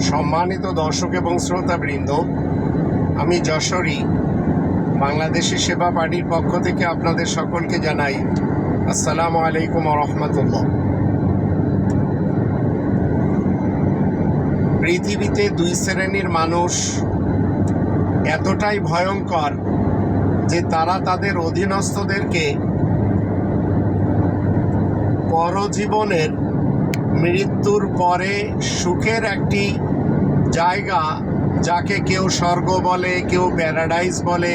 সম্মানিত দর্শক এবং শ্রোতাবৃন্দ, আমি যশোরী, বাংলাদেশি সেবা পার্টির পক্ষ থেকে আপনাদের সকলকে জানাই আসসালামু আলাইকুম রহমতুল্লাহ। পৃথিবীতে দুই শ্রেণির মানুষ এতটাই ভয়ঙ্কর যে তারা তাদের অধীনস্থদেরকে পরজীবনের মৃত্যুর পরে সুখের একটি জায়গা যাকে কেউ স্বর্গ বলে, কেউ প্যারাডাইস বলে,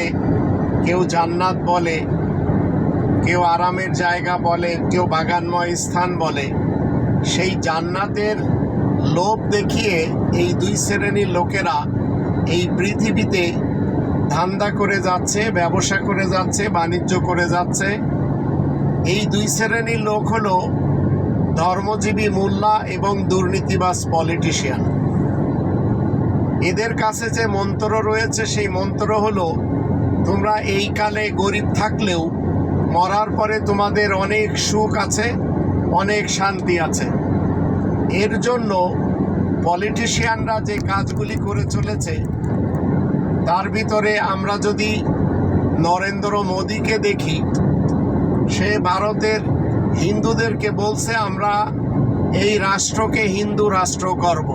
কেউ জান্নাত বলে, কেউ আরামের জায়গা বলে, কেউ বাগানময় স্থান বলে, সেই জান্নাতের লোভ দেখিয়ে এই দুই শ্রেণির লোকেরা এই পৃথিবীতে ধান্দা করে যাচ্ছে, ব্যবসা করে যাচ্ছে, বাণিজ্য করে যাচ্ছে। এই দুই শ্রেণির লোক হলো ধর্মজীবী মোল্লা এবং দুর্নীতিবাজ পলিটিশিয়ান। এদের কাছে যে মন্ত্র রয়েছে, সেই মন্ত্র হলো, তোমরা এই কালে গরিব থাকলেও মরার পরে তোমাদের অনেক সুখ আছে, অনেক শান্তি আছে। এর জন্য পলিটিশিয়ানরা যে কাজগুলি করে চলেছে, তার ভিতরে আমরা যদি নরেন্দ্র মোদীকে দেখি, সে ভারতের হিন্দুদেরকে বলছে, আমরা এই রাষ্ট্রকে হিন্দু রাষ্ট্র করব।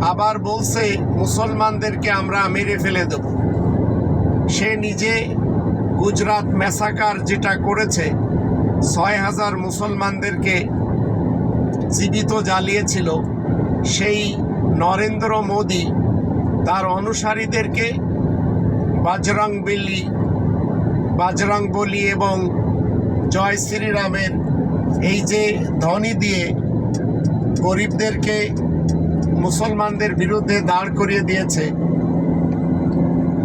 আবার বলছে, মুসলমানদেরকে আমরা মেরে ফেলে দেব। সে নিজে গুজরাট মেসাকার যেটা করেছে, ছয় হাজার মুসলমানদেরকে জীবিত জ্বালিয়েছিল। সেই নরেন্দ্র মোদী তার অনুসারীদেরকে বাজরং বেলি বাজরং বলি এবং জয় শ্রীরামের এই যে ধ্বনি দিয়ে গরিবদেরকে মুসলমানদের বিরুদ্ধে দাঁড় করিয়ে দিয়েছে,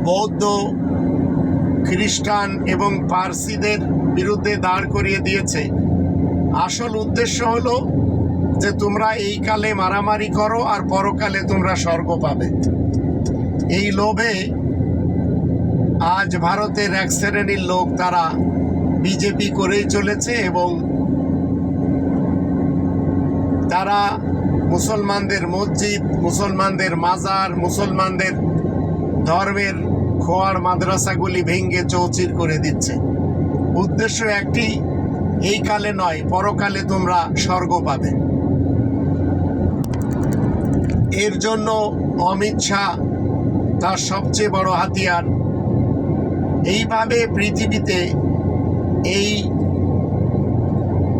বৌদ্ধ, খ্রিস্টান এবং পার্সিদের বিরুদ্ধে দাঁড় করিয়ে দিয়েছে। আসল উদ্দেশ্য হলো যে তোমরা এই কালে মারামারি করো আর পরকালে তোমরা স্বর্গ পাবে। এই লোভে আজ ভারতের এক শ্রেণির লোক তারা বিজেপি করেই চলেছে এবং তারা মুসলমানদের মসজিদ, মুসলমানদের মাজার, মুসলমানদের ধর্মের খোয়ার মাদ্রাসাগুলি ভেঙ্গে চৌচির করে দিচ্ছে। উদ্দেশ্য একটি, এই কালে নয়, পরকালে তোমরা স্বর্গ পাবে। এর জন্য অমিত শাহ তার সবচেয়ে বড় হাতিয়ার। এইভাবে পৃথিবীতে এই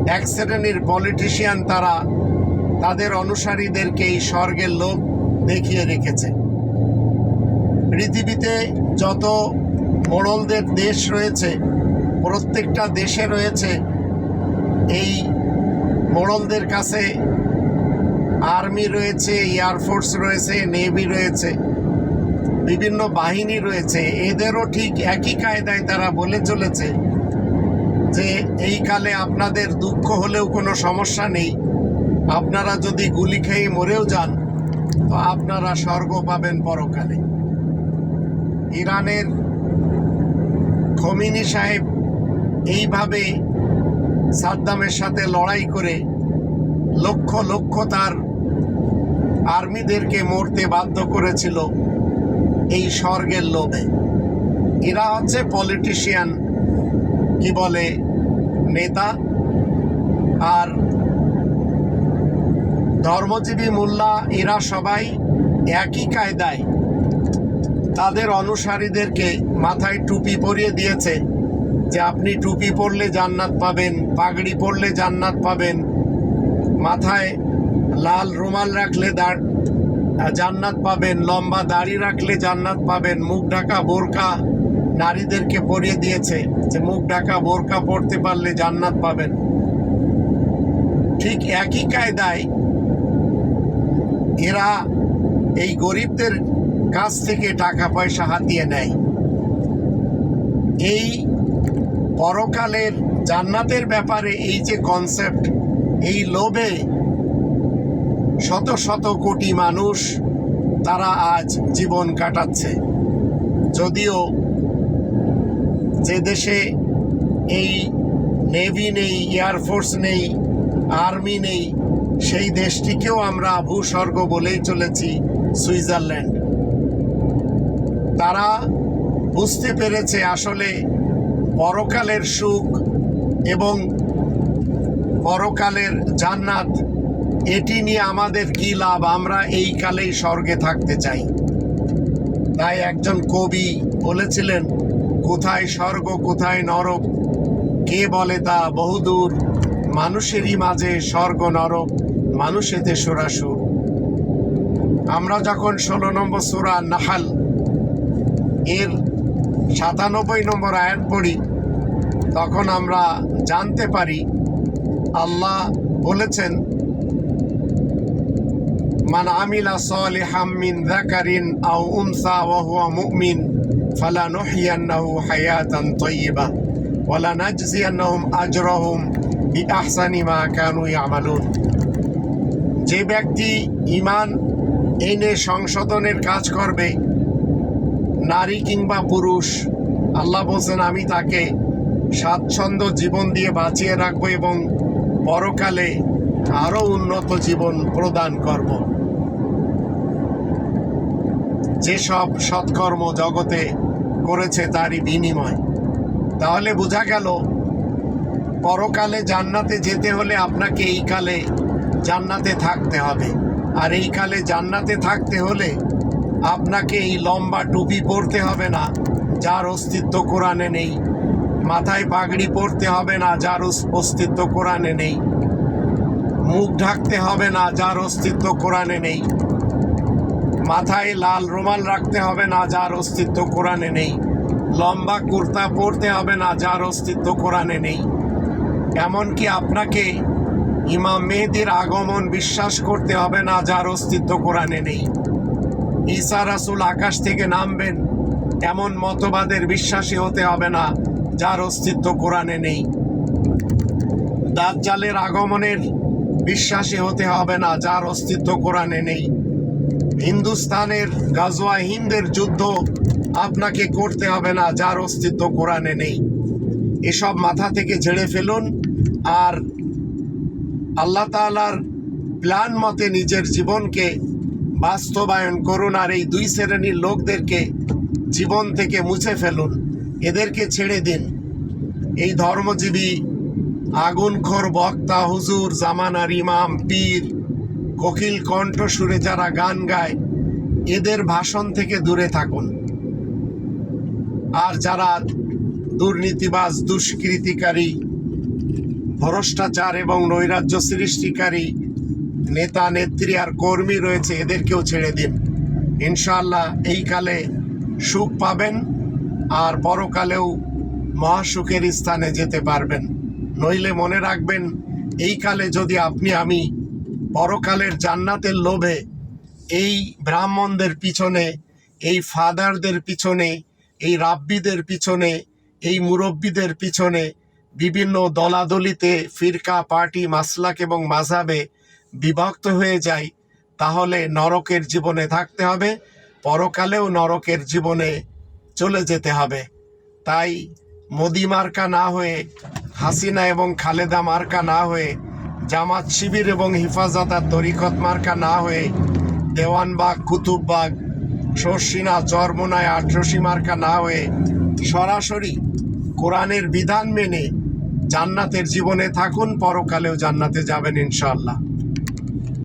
এক শ্রেণির পলিটিশিয়ান তারা তাদের অনুসারীদেরকে এই স্বর্গের লোক দেখিয়ে রেখেছে। পৃথিবীতে যত মোড়লদের দেশ রয়েছে, প্রত্যেকটা দেশে রয়েছে, এই মোড়লদের কাছে আর্মি রয়েছে এয়ারফোর্স রয়েছে, নেভি রয়েছে, বিভিন্ন বাহিনী রয়েছে, এদেরও ঠিক একই কায়দায় তারা বলে চলেছে যে এই কালে আপনাদের দুঃখ হলেও কোনো সমস্যা নেই। আপনারা যদি গুলি খেয়ে মরেও যান, তো আপনারা স্বর্গ পাবেন পরকালে। ইরানের খমিনি সাহেব এইভাবে সাদ্দামের সাথে লড়াই করে লক্ষ লক্ষ তার আর্মিদেরকে মরতে বাধ্য করেছিল এই স্বর্গের লোভে। এরা হচ্ছে পলিটিশিয়ান কি বলে নেতা আর ধর্মজীবী মোল্লা, এরা সবাই একই কায়দায় তাদের অনুসারীদেরকে মাথায় টুপি পরিয়ে দিয়েছে যে আপনি টুপি পরলে জান্নাত পাবেন, পাগড়ি পরলে জান্নাত পাবেন, মাথায় লাল রুমাল রাখলে দাঁড়, জান্নাত পাবেন, লম্বা দাড়ি রাখলে জান্নাত পাবেন, মুখ ঢাকা বোরকা নারীদেরকে পরিয়ে দিয়েছে যে মুখ ঢাকা বোরকা পড়তে পারলে জান্নাত পাবেন। ঠিক একই কায়দায় এরা এই গরিবদের কাছ থেকে টাকা পয়সা হাতিয়ে নেয়। এই পরকালের জান্নাতের ব্যাপারে এই যে কনসেপ্ট এই লোভে শত শত কোটি মানুষ তারা আজ জীবন কাটাচ্ছে। যদিও যে দেশে এই নেভি নেই এয়ারফোর্স নেই আর্মি নেই, সেই দেশটিকেও আমরা ভূস্বর্গ বলেই চলেছি, সুইজারল্যান্ড। তারা বুঝতে পেরেছে আসলে পরকালের সুখ এবং পরকালের জান্নাত, এটি নিয়ে আমাদের কি লাভ? আমরা এই কালেই স্বর্গে থাকতে চাই। তাই একজন কবি বলেছিলেন কোথায় স্বর্গ, কোথায় নরক? কে বলে তা বহুদূর? মানুষেরই মাঝে স্বর্গ, নরক, মানুষেতে সুরাসুর। আমরা যখন ষোলো নম্বর সুরা নাহাল, এর সাতানব্বই নম্বর আয়াত পড়ি, তখন আমরা জানতে পারি, আল্লাহ বলেছেন, মান আমিলা সালিহাম মিন যাকারিন আও উনসা ওয়া মুমিন। ফালানুহইয়ান্নাহু হায়াতান তাইয়্যিবা ওয়া লানাজজিয়ান্নাহুম আজরাহুম যে ব্যক্তি ঈমান এনে সংশোধনের কাজ করবে, নারী কিংবা পুরুষ, আল্লাহ বলছেন, আমি তাকে স্বাচ্ছন্দ্য জীবন দিয়ে বাঁচিয়ে রাখব এবং পরকালে আরও উন্নত জীবন প্রদান করব। যেসব সৎকর্ম জগতে করেছে তারই বিনিময়। তাহলে বোঝা গেল, পরকালে জান্নাতে যেতে হলে আপনাকে এই কালে জান্নাতে থাকতে হবে। আর এই কালে জান্নাতে থাকতে হলে আপনাকে এই লম্বা টুপি পরতে হবে না, যার অস্তিত্ব কোরআনে নেই। মাথায় পাগড়ি পরতে হবে না, যার অস্তিত্ব কোরআনে নেই। মুখ ঢাকতে হবে না, যার অস্তিত্ব কোরআনে নেই। মাথায় লাল রুমাল রাখতে হবে না, যার অস্তিত্ব কোরআনে নেই। লম্বা কুর্তা পরতে হবে না, যার অস্তিত্ব কোরআনে নেই। এমনকি আপনাকে ইমাম মেহেদির আগমন বিশ্বাস করতে হবে না, যার অস্তিত্ব কোরআনে নেই। ঈসা রাসুল আকাশ থেকে নামবেন, এমন মতবাদের বিশ্বাসী হতে হবে না, যার অস্তিত্ব কোরআনে নেই। দাজ্জালের আগমনের বিশ্বাসী হতে হবে না, যার অস্তিত্ব কোরআনে নেই। হিন্দুস্তানের গাজওয়া হিন্দের যুদ্ধ আপনাকে করতে হবে না, যার অস্তিত্ব কোরআনে নেই। এসব মাথা থেকে ঝেড়ে ফেলুন আর আল্লাহ তাআলার প্ল্যান মতে নিজের জীবনকে বাস্তবায়ন করুন আর এই দুই শ্রেণির লোকদেরকে জীবন থেকে মুছে ফেলুন। এদেরকে ছেড়ে দিন। এই ধর্মজীবী আগুনখোর বক্তা, হুজুর, জামানার ইমাম, পীর কোকিল কণ্ঠ সুরে যারা গান গায়, এদের ভাষণ থেকে দূরে থাকুন। আর যারা দুর্নীতিবাজ, দুষ্কৃতিকারী, ভ্রষ্টাচার এবং নৈরাজ্য সৃষ্টিকারী নেতা, নেত্রী আর কর্মী রয়েছে, এদেরকেও ছেড়ে দিন। ইনশাআল্লাহ এই কালে সুখ পাবেন আর পরকালেও মহাসুখের স্থানে যেতে পারবেন। নইলে মনে রাখবেন, এই কালে যদি আপনি, আমি পরকালের জান্নাতের লোভে এই ব্রাহ্মণদের পিছনে, এই ফাদারদের পিছনে, এই রাব্বিদের পিছনে, এই মুরব্বীদের পিছনে বিভিন্ন দলাদলিতে ফিরকা, পার্টি, মাসলাক এবং মাঝাবে বিভক্ত হয়ে যায় তাহলে নরকের জীবনে থাকতে হবে, পরকালেও নরকের জীবনে চলে যেতে হবে। তাই মোদি মার্কা না হয়ে, হাসিনা এবং খালেদা মার্কা না হয়ে জামাত শিবির এবং হিফাজত আর তরিকত মার্কা না হয়ে দেওয়ানবাগ, কুতুববাগ শর্ষিনা চরমোনায় আঠরসি মার্কা না হয়ে সরাসরি কোরআনের বিধান মেনে জান্নাতের জীবনে থাকুন, পরকালেও জান্নাতে যাবেন ইনশাআল্লাহ।